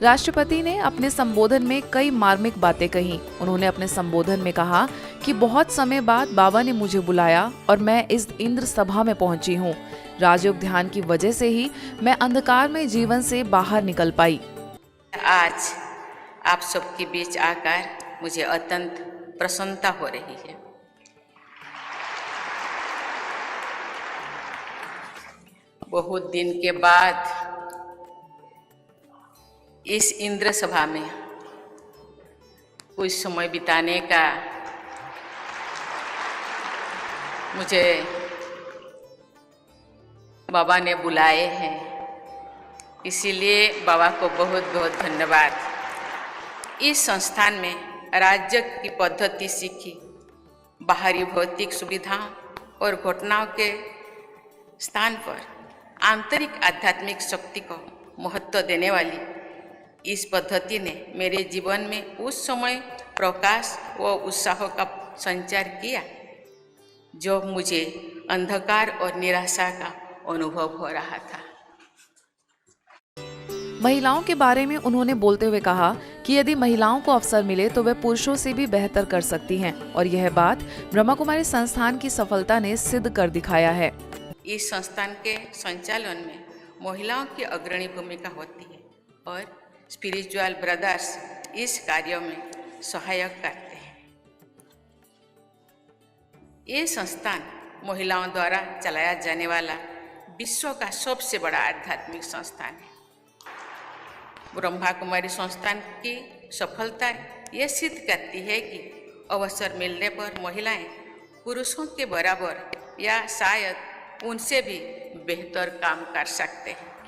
राष्ट्रपति ने अपने संबोधन में कई मार्मिक बातें कही। उन्होंने अपने संबोधन में कहा कि बहुत समय बाद बाबा ने मुझे बुलाया और मैं इस इंद्र सभा में पहुँची हूँ। राजयोग ध्यान की वजह से ही मैं अंधकार में जीवन से बाहर निकल पाई। आज आप सबके बीच आकर मुझे अत्यंत प्रसन्नता हो रही है। बहुत दिन के बाद इस इंद्र सभा में कुछ समय बिताने का मुझे बाबा ने बुलाए हैं। इसीलिए बाबा को बहुत बहुत धन्यवाद। इस संस्थान में राज्य की पद्धति सीखी, बाहरी भौतिक सुविधाओं और घटनाओं के स्थान पर आंतरिक आध्यात्मिक शक्ति को महत्व देने वाली इस पद्धति ने मेरे जीवन में उस समय प्रकाश व उत्साह का संचार किया जो मुझे अंधकार और निराशा का अनुभव हो रहा था। महिलाओं के बारे में उन्होंने बोलते हुए कहा कि यदि महिलाओं को अवसर मिले तो वे पुरुषों से भी बेहतर कर सकती हैं और यह बात ब्रह्मा कुमारी संस्थान की सफलता ने सिद्ध कर दिखाया है। इस संस्थान के संचालन में महिलाओं की अग्रणी भूमिका होती है और स्पिरिचुअल ब्रदर्स इस कार्य में सहायक करते हैं। ये संस्थान महिलाओं द्वारा चलाया जाने वाला विश्व का सबसे बड़ा आध्यात्मिक संस्थान है। ब्रह्मा कुमारी संस्थान की सफलता ये सिद्ध करती है कि अवसर मिलने पर महिलाएँ पुरुषों के बराबर या शायद उनसे भी बेहतर काम कर सकते हैं।